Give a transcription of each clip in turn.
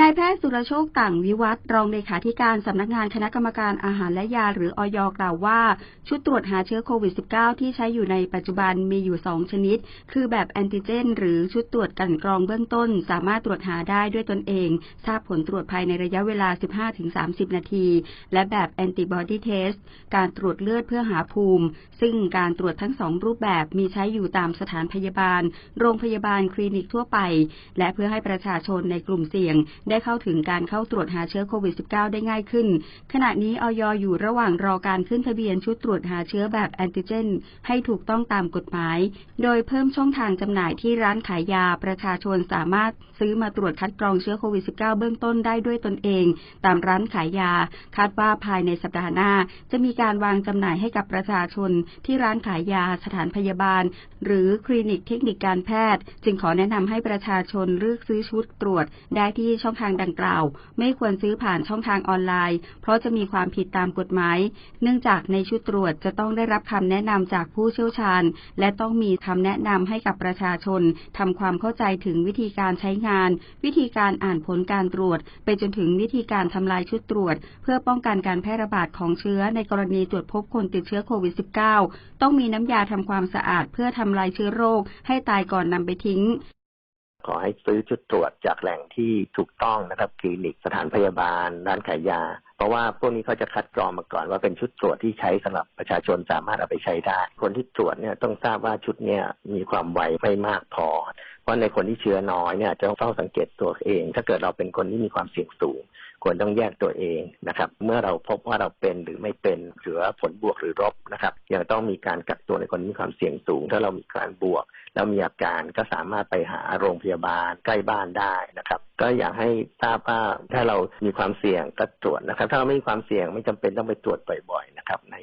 นายแพทย์สุรโชคต่างวิวัฒน์รองเลขาธิการสำนักงานคณะกรรมการอาหารและยาหรืออยกล่าวว่า ชุดตรวจหาเชื้อโควิด -19 ที่ใช้อยู่ในปัจจุบันมีอยู่ 2 ชนิด คือแบบแอนติเจน หรือชุดตรวจกันกรองเบื้องต้น สามารถตรวจหาได้ด้วยตนเอง ทราบผลตรวจภายในระยะเวลา 15-30 นาที และแบบแอนติบอดีเทสการตรวจเลือดเพื่อหาภูมิ ซึ่งการตรวจทั้งสองรูปแบบมีใช้อยู่ตามสถานพยาบาล โรงพยาบาลคลินิกทั่วไป และเพื่อให้ประชาชนในกลุ่มเสี่ยงได้เข้าถึงการเข้าตรวจหาเชื้อโควิด -19 ได้ง่ายขึ้น ขณะนี้ออยอยู่ระหว่างรอการขึ้นทะเบียนชุดตรวจหาเชื้อแบบแอนติเจน ให้ถูกต้องตามกฎหมาย โดยเพิ่มช่องทางจำหน่ายที่ร้านขายยาประชาชนสามารถซื้อมาตรวจคัดกรองเชื้อโควิด -19 เบื้องต้นได้ด้วยตนเอง ตามร้านขายยา คาดว่าภายในสัปดาห์หน้า จะมีการวางจำหน่ายให้กับประชาชน ที่ร้านขายยาสถานพยาบาล หรือคลินิกเทคนิคการแพทย์ จึงขอแนะนำให้ประชาชนเลือกซื้อชุดตรวจได้ที่ช่ององทางดังกล่าว ไม่ควรซื้อผ่านช่องทางออนไลน์ เพราะจะมีความผิดตามกฎหมาย เนื่องจากในชุดตรวจจะต้องได้รับคำแนะนำจากผู้เชี่ยวชาญ และต้องมีคำแนะนำให้กับประชาชนทำความเข้าใจถึงวิธีการใช้งาน วิธีการอ่านผลการตรวจ ไปจนถึงวิธีการทำลายชุดตรวจ เพื่อป้องกันการแพร่ระบาดของเชื้อในกรณีตรวจพบคนติดเชื้อโควิด -19 ต้องมีน้ำยาทำความสะอาดเพื่อทำลายเชื้อโรคให้ตายก่อนนำไปทิ้ง ขอให้ซื้อชุดตรวจจากแหล่งที่ถูกต้องนะครับคลินิกสถานพยาบาลร้านขายยา เพราะว่าพวกนี้เขาจะคัดกรองมาก่อนว่าเป็นชุดตรวจที่ใช้สำหรับประชาชนสามารถเอาไปใช้ได้ คนที่ตรวจเนี่ยต้องทราบว่าชุดเนี่ยมีความไวไม่มากพอ เพราะในคนที่เชื้อน้อยเนี่ยจะต้องเฝ้าสังเกตตัวเอง ถ้าเกิดเราเป็นคนที่มีความเสี่ยงสูงควรต้องแยกตัวเองนะครับ เมื่อเราพบว่าเราเป็นหรือไม่เป็นหรือผลบวกหรือลบนะครับ ยังต้องมีการกักตัวในคนที่มีความเสี่ยงสูง ถ้าเรามีการบวก แล้วมีอาการก็สามารถไปหาโรงพยาบาลใกล้บ้านได้นะครับ ก็อยากให้ทราบว่าถ้าเรามีความเสี่ยงก็ตรวจนะครับถ้าเราไม่มีความเสี่ยงไม่จำเป็นต้องไปตรวจบ่อยๆนะครับใน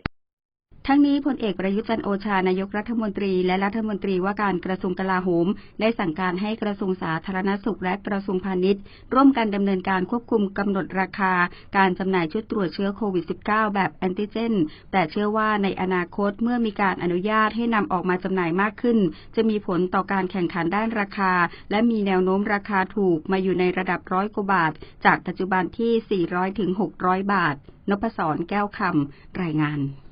ทั้งนี้พลเอกประยุจันโอชานายกรัฐมนตรี และรัฐมนตรีว่าการกระทรวงกลาโหม ได้สั่งการให้กระทรวงสาธารณสุขและกระทรวงพาณิชย์ ร่วมกันดำเนินการควบคุมกำหนดราคา การจำหน่ายชุดตรวจเชื้อโควิด -19 แบบแอนติเจน แต่เชื่อว่าในอนาคตเมื่อมีการอนุญาตให้นำออกมาจำหน่ายมากขึ้น จะมีผลต่อการแข่งขันด้านราคา และมีแนวโน้มราคาถูกมาอยู่ในระดับร้อยกว่าบาท จากปัจจุบันที่ 400-600 บาทนพศรแก้วคำรายงาน